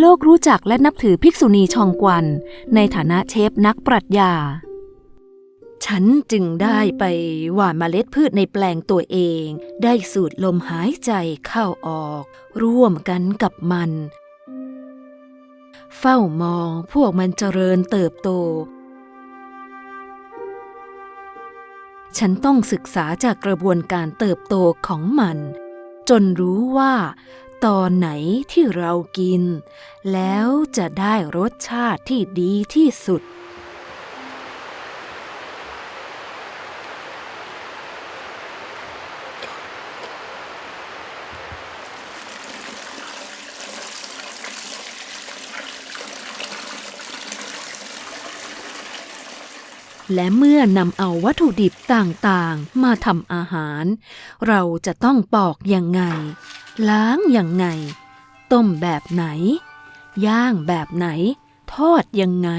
โลกรู้จักและนับถือภิกษุณีชองกวัน ในฐานะเชฟนักปรัชญา ฉันจึงได้ไปหว่านเมล็ดพืชในแปลงตัวเอง ได้สูดลมหายใจเข้าออก ร่วมกันกับมัน เฝ้ามองพวกมันเจริญเติบโต ฉันต้องศึกษาจากกระบวนการเติบโตของมัน จนรู้ว่า ตอนไหนที่เรากิน แล้วจะได้รสชาติที่ดีที่สุด และเมื่อนำเอาวัตถุดิบต่างๆ มาทำอาหาร เราจะต้องปอกยังไง ล้างยังไง ต้มแบบไหน ย่างแบบไหน ทอดยังไง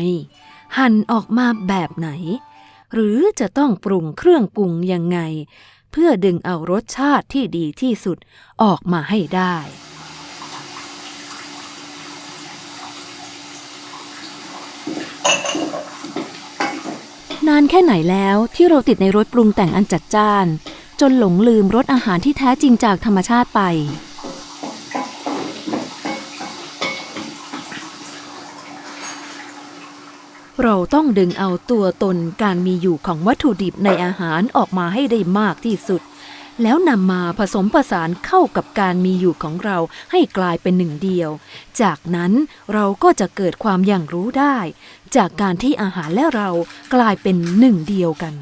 หั่นออกมาแบบไหน หรือจะต้องปรุงเครื่องปรุงยังไง เพื่อดึงเอารสชาติที่ดีที่สุดออกมาให้ได้นานแค่ไหนแล้วที่เราติดในรถปรุงแต่งอันจัดจ้าน จนหลงลืมรสอาหารที่แท้จริงจากธรรมชาติไป เราต้องดึงเอาตัวตนการมีอยู่ของวัตถุดิบในอาหารออกมาให้ได้มากที่สุด แล้วนำมาผสมผสานเข้ากับการมีอยู่ของเราให้กลายเป็นหนึ่งเดียว จากนั้นเราก็จะเกิดความอย่างรู้ได้ จากการที่อาหารและเรากลายเป็นหนึ่งเดียวกัน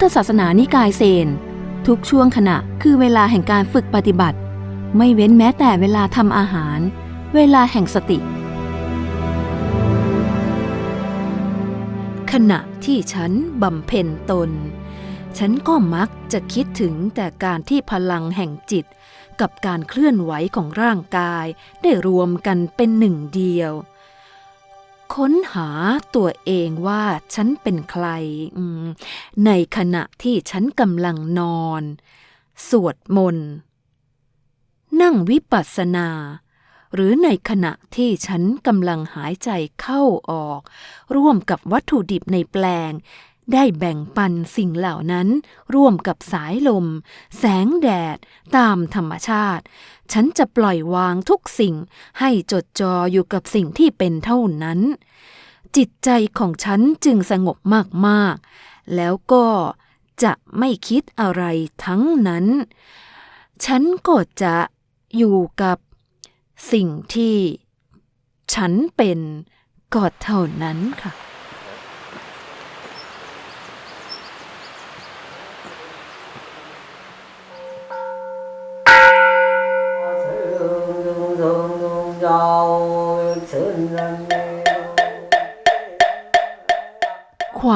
ธศาสนานิกายเซน ทุกช่วงขณะคือเวลาแห่งการฝึกปฏิบัติ ไม่เว้นแม้แต่เวลาทำอาหาร เวลาแห่งสติ ขณะที่ฉันบำเพ็ญตน ฉันก็มักจะคิดถึงแต่การที่พลังแห่งจิต กับการเคลื่อนไหวของร่างกายได้รวมกันเป็นหนึ่งเดียว ค้นหาตัวเองว่าฉันเป็นใคร ในขณะที่ฉันกำลังนอน สวดมนต์ นั่งวิปัสสนา หรือในขณะที่ฉันกำลังหายใจเข้าออก ร่วมกับวัตถุดิบในแปลง ได้แบ่งปันสิ่งเหล่านั้น ร่วมกับสายลม แสงแดด ตามธรรมชาติ ฉันจะปล่อยวางทุกสิ่งให้จดจ่ออยู่กับสิ่งที่เป็นเท่านั้น จิตใจของฉันจึงสงบมากๆ แล้วก็จะไม่คิดอะไรทั้งนั้น ฉันก็จะอยู่กับสิ่งที่ฉันเป็นก็เท่านั้นค่ะ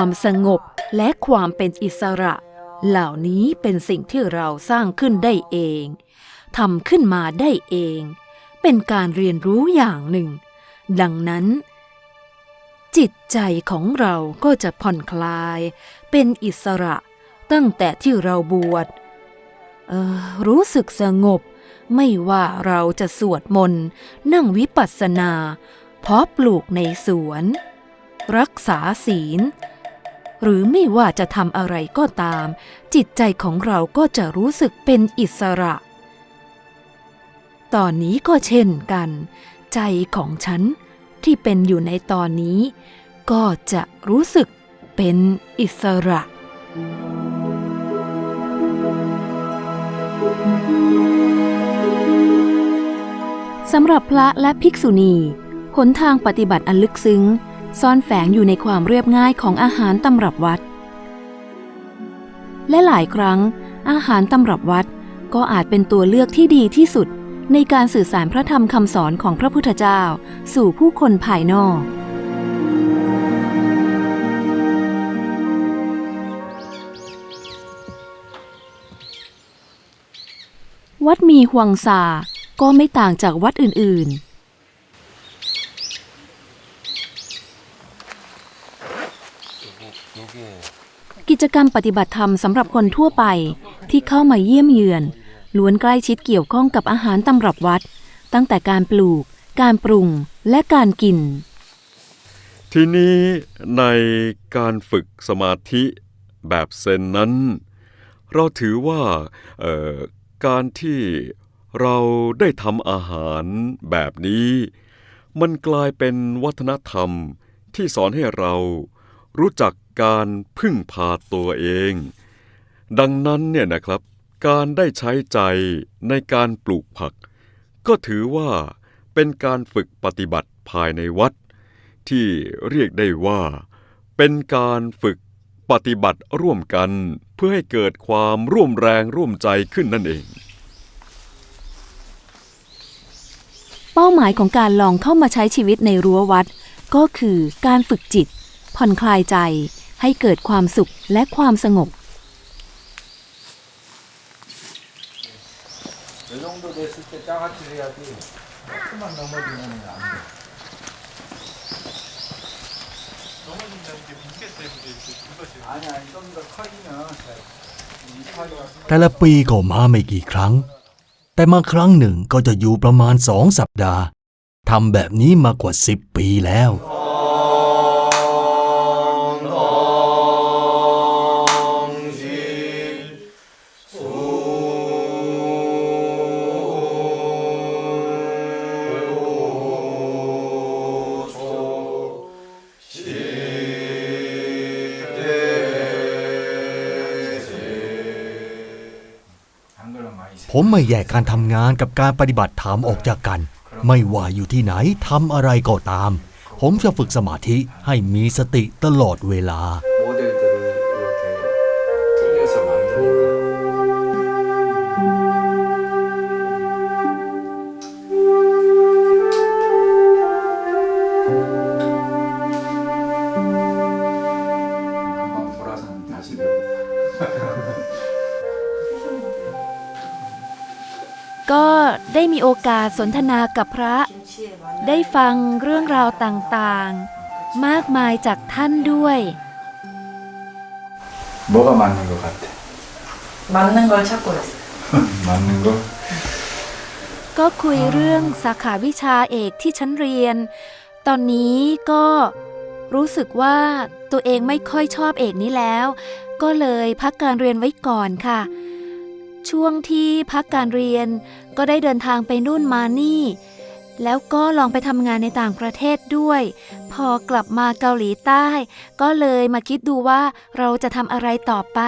ความสงบและความเป็นอิสระ เหล่านี้เป็นสิ่งที่เราสร้างขึ้นได้เองทำขึ้นมาได้เอง เป็นการเรียนรู้อย่างหนึ่ง ดังนั้น จิตใจของเราก็จะผ่อนคลาย เป็นอิสระตั้งแต่ที่เราบวชออรู้สึกสงบ ไม่ว่าเราจะสวดมนต์ นั่งวิปัสสนาเพาะปลูกในสวน รักษาศีล หรือไม่ว่าจะทำอะไรก็ตาม จิตใจของเราก็จะรู้สึกเป็นอิสระ ตอนนี้ก็เช่นกัน ใจของฉันที่เป็นอยู่ในตอนนี้ ก็จะรู้สึกเป็นอิสระ สำหรับพระและภิกษุณี หนทางปฏิบัติอันลึกซึ้ง ซ่อนแฝงอยู่ในความเรียบง่ายของอาหารตำรับวัด และหลายครั้ง อาหารตำรับวัดก็อาจเป็นตัวเลือกที่ดีที่สุดในการสื่อสารพระธรรมคำสอนของพระพุทธเจ้าสู่ผู้คนภายนอก วัดมีหวงซาก็ไม่ต่างจากวัดอื่นๆ กิจกรรมปฏิบัติธรรมสำหรับคนทั่วไปที่เข้ามาเยี่ยมเยือน ล้วนใกล้ชิดเกี่ยวข้องกับอาหารตำรับวัด ตั้งแต่การปลูก การปรุงและการกิน ทีนี้ในการฝึกสมาธิแบบเซนนั้น เราถือว่าการที่เราได้ทำอาหารแบบนี้ มันกลายเป็นวัฒนธรรมที่สอนให้เรารู้จัก การพึ่งพาตัวเอง ดังนั้นเนี่ยนะครับ การได้ใช้ใจในการปลูกผัก ก็ถือว่าเป็นการฝึกปฏิบัติภายในวัด ที่เรียกได้ว่า เป็นการฝึกปฏิบัติร่วมกันเพื่อให้เกิดความร่วมแรงร่วมใจขึ้นนั่นเอง เป้าหมายของการลองเข้ามาใช้ชีวิตในรั้ววัด ก็คือการฝึกจิต ผ่อนคลายใจ ให้เกิดความสุขและความสงบ แต่ละปีก็มาไม่กี่ครั้ง แต่มาครั้งหนึ่งก็จะอยู่ประมาณสองสัปดาห์ทำแบบนี้มากว่าสิบปีแล้ว ผมไม่แยกการทำงานกับการปฏิบัติธรรมออกจากกัน ไม่ว่าอยู่ที่ไหนทำอะไรก็ตาม ผมจะฝึกสมาธิให้มีสติตลอดเวลา ได้มีโอกาสสนทนากับพระ ได้ฟังเรื่องราวต่างๆ มากมายจากท่านด้วย 뭐가 맞는 것 같아? 맞는 걸 찾고 있어요. 맞는 거? ก็คุยเรื่องสาขาวิชาเอกที่ฉันเรียน ตอนนี้ก็รู้สึกว่าตัวเองไม่ค่อยชอบเอกนี้แล้ว ก็เลยพักการเรียนไว้ก่อนค่ะ ช่วงที่พักการเรียน ก็ได้เดินทางไปนู่นมานี่ แล้วก็ลองไปทำงานในต่างประเทศด้วย พอกลับมาเกาหลีใต้ ก็เลยมาคิดดูว่าเราจะทำอะไรต่อไป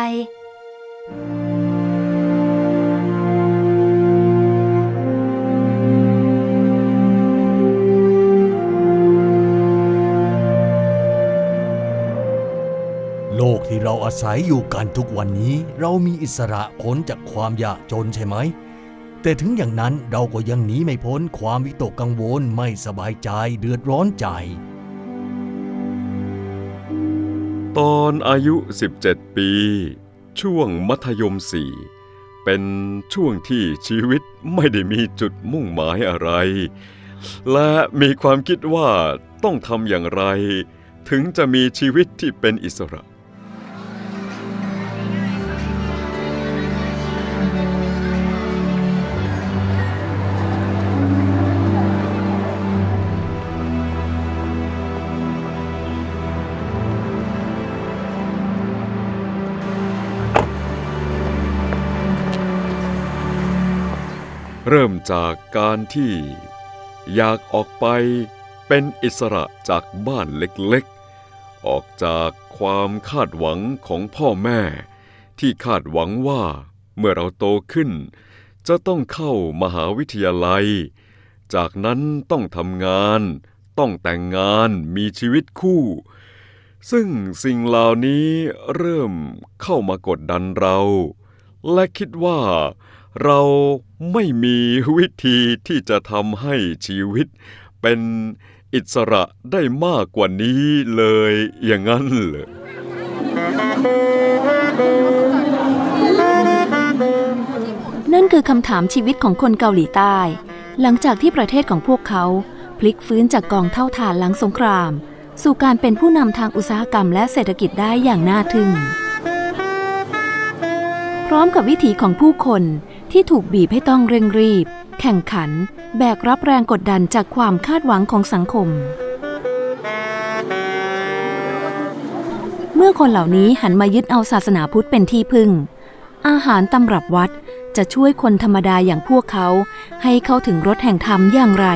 เราอาศัยอยู่กันทุกวันนี้ เรามีอิสระพ้นจากความยากจนใช่ไหม แต่ถึงอย่างนั้นเราก็ยังหนีไม่พ้นความวิตกกังวลไม่สบายใจเดือดร้อนใจ ตอนอายุ 17 ปี ช่วงมัธยมสี่เป็นช่วงที่ชีวิตไม่ได้มีจุดมุ่งหมายอะไร และมีความคิดว่าต้องทำอย่างไร ถึงจะมีชีวิตที่เป็นอิสระ เริ่มจากการที่อยากออกไปเป็นอิสระจากบ้านเล็กๆ ออกจากความคาดหวังของพ่อแม่ ที่คาดหวังว่าเมื่อเราโตขึ้น จะต้องเข้ามหาวิทยาลัย จากนั้นต้องทำงาน ต้องแต่งงานมีชีวิตคู่ ซึ่งสิ่งเหล่านี้เริ่มเข้ามากดดันเรา และคิดว่า เราไม่มีวิธีที่จะทำให้ชีวิต เป็นอิสระได้มากกว่านี้เลยอย่างนั้นเหรอนั่นคือคำถามชีวิตของคนเกาหลีใต้ หลังจากที่ประเทศของพวกเขา พลิกฟื้นจากกองเท่าฐานหลังสงคราม สู่การเป็นผู้นำทางอุตสาหกรรมและเศรษฐกิจได้อย่างน่าทึ่ง พร้อมกับวิถีของผู้คน ที่ถูกบีบให้ต้องเร่งรีบ แข่งขัน แบกรับแรงกดดันจากความคาดหวังของสังคม เมื่อคนเหล่านี้หันมายึดเอาศาสนาพุทธเป็นที่พึ่ง อาหารตำรับวัดจะช่วยคนธรรมดาอย่างพวกเขา ให้เข้าถึงรถแห่งธรรมอย่างไร